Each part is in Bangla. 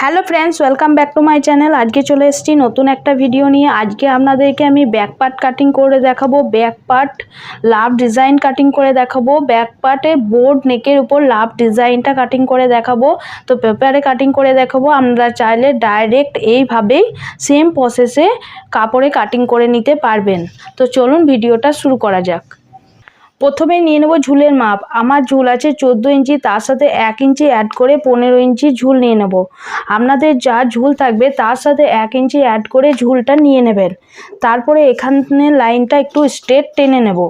Hello friends welcome back to my channel আজকে চলে এসেছি নতুন একটা ভিডিও নিয়ে। আজকে আপনাদেরকে আমি ব্যাক পার্ট কাটিং করে দেখাবো। Back part love design cutting করে দেখাবো। ব্যাক পার্টে বোর্ড নেকের উপর লাভ ডিজাইনটা কাটিং করে দেখাবো। তো পেপারে কাটিং করে দেখাবো। আপনারা চাইলে ডাইরেক্ট এইভাবেই সেম প্রসেসে কাপড়ে কাটিং করে নিতে পারবেন। তো চলুন ভিডিওটা শুরু করা যাক। প্রথমে নিয়ে নেব ঝুলের মাপ। আমার ঝুল আছে চোদ্দ ইঞ্চি, তার সাথে এক ইঞ্চি অ্যাড করে পনেরো ইঞ্চি ঝুল নিয়ে নেব। আপনাদের যা ঝুল থাকবে, তার সাথে এক ইঞ্চি অ্যাড করে ঝুলটা নিয়ে নেবেন। তারপরে এখানে লাইনটা একটু স্ট্রেট টেনে নেব।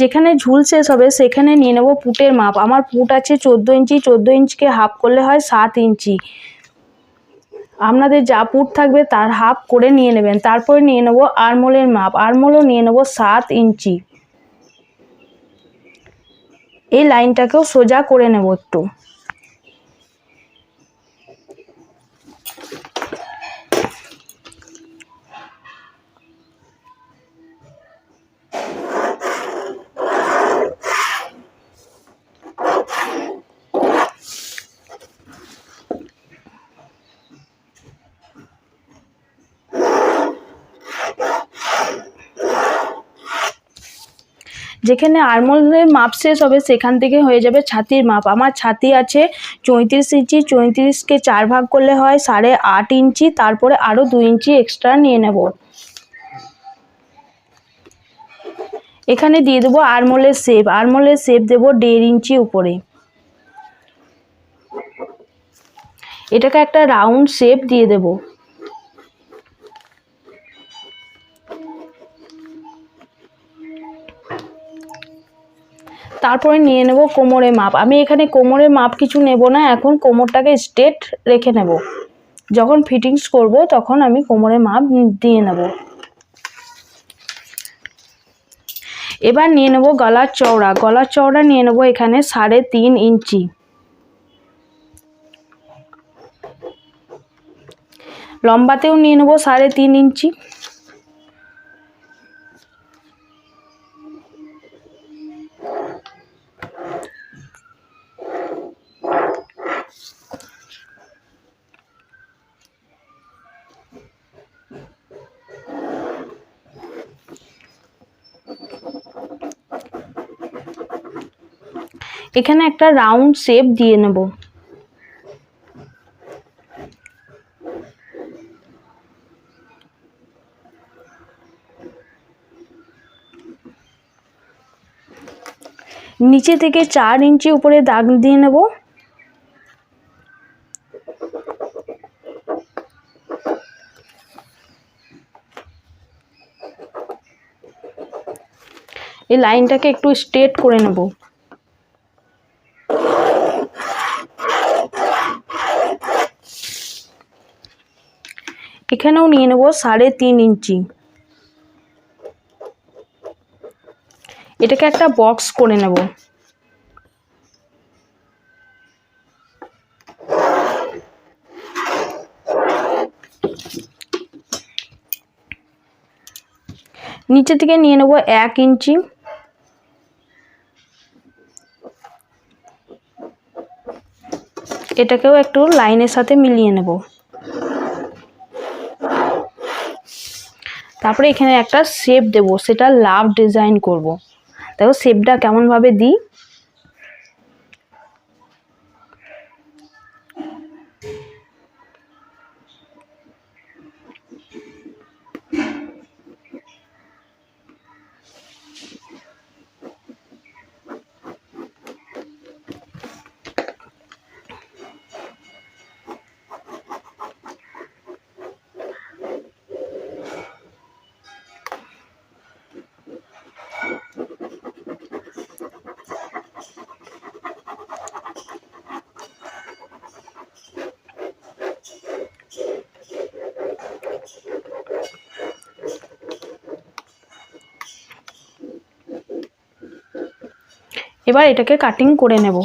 যেখানে ঝুল শেষ হবে, সেখানে নিয়ে নেব পুটের মাপ। আমার পুট আছে চোদ্দ ইঞ্চি, চোদ্দ ইঞ্চিকে হাফ করলে হয় সাত ইঞ্চি। আপনাদের যা পুট থাকবে তার হাফ করে নিয়ে নেবেন। তারপরে নিয়ে নেব আরমোলের মাপ। আরমোলও নিয়ে নেব সাত ইঞ্চি। এই লাইনটাকেও সোজা করে নেব একটু। যেখানে আরমোলের মাপ শেষ হবে, সেখান থেকে হয়ে যাবে ছাতির মাপ। আমার ছাতি আছে চৌত্রিশ ইঞ্চি, চৌত্রিশকে চার ভাগ করলে হয় সাড়ে আট ইঞ্চি, তারপরে আরও দু ইঞ্চি এক্সট্রা নিয়ে নেব। এখানে দিয়ে দেবো আরমোলের শেপ আরমোলের শেপ দেবো দেড় ইঞ্চি উপরে। এটাকে একটা রাউন্ড শেপ দিয়ে দেবো। তারপরে নিয়ে নেব কোমরের মাপ। আমি এখানে কোমরের মাপ কিছু নেব না, এখন কোমরটাকে স্ট্রেট রেখে নেব। যখন ফিটিংস করব, তখন আমি কোমরের মাপ দিয়ে নেব। এবার নিয়ে নেব গলার চওড়া। গলার চওড়া নিয়ে নেব এখানে সাড়ে তিন ইঞ্চি। লম্বাতেও নিয়ে নেব সাড়ে তিন ইঞ্চি। এখানে একটা রাউন্ড শেপ দিয়ে নেব। নিচে থেকে চার ইঞ্চি উপরে দাগ দিয়ে নেব। এই লাইনটাকে একটু স্ট্রেট করে নেব। এখানেও নিয়ে নেব সাড়ে তিন ইঞ্চি। এটাকে একটা বক্স করে নেব। নিচে থেকে নিয়ে নেব এক ইঞ্চি। এটাকেও একটু লাইনের সাথে মিলিয়ে নেব। তারপরে এখানে একটা শেপ দেব সেটা লাভ ডিজাইন করব। দেখো শেপটা কেমনভাবে দিই? এবার এটাকে কাটিং করে নেব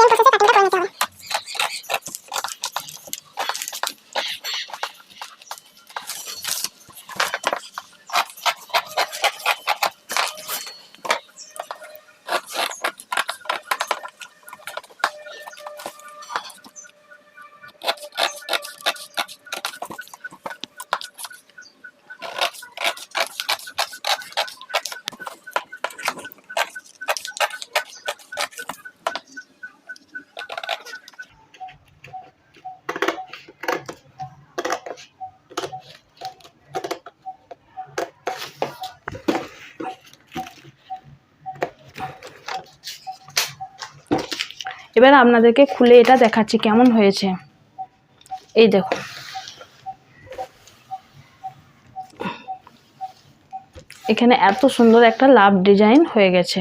সেম প্রসেসে কাটিংটা করে নিতে হবে এবার আপনাদেরকে খুলে এটা দেখাচ্ছি কেমন হয়েছে। এই দেখো। এখানে এত সুন্দর একটা লাভ ডিজাইন হয়ে গেছে।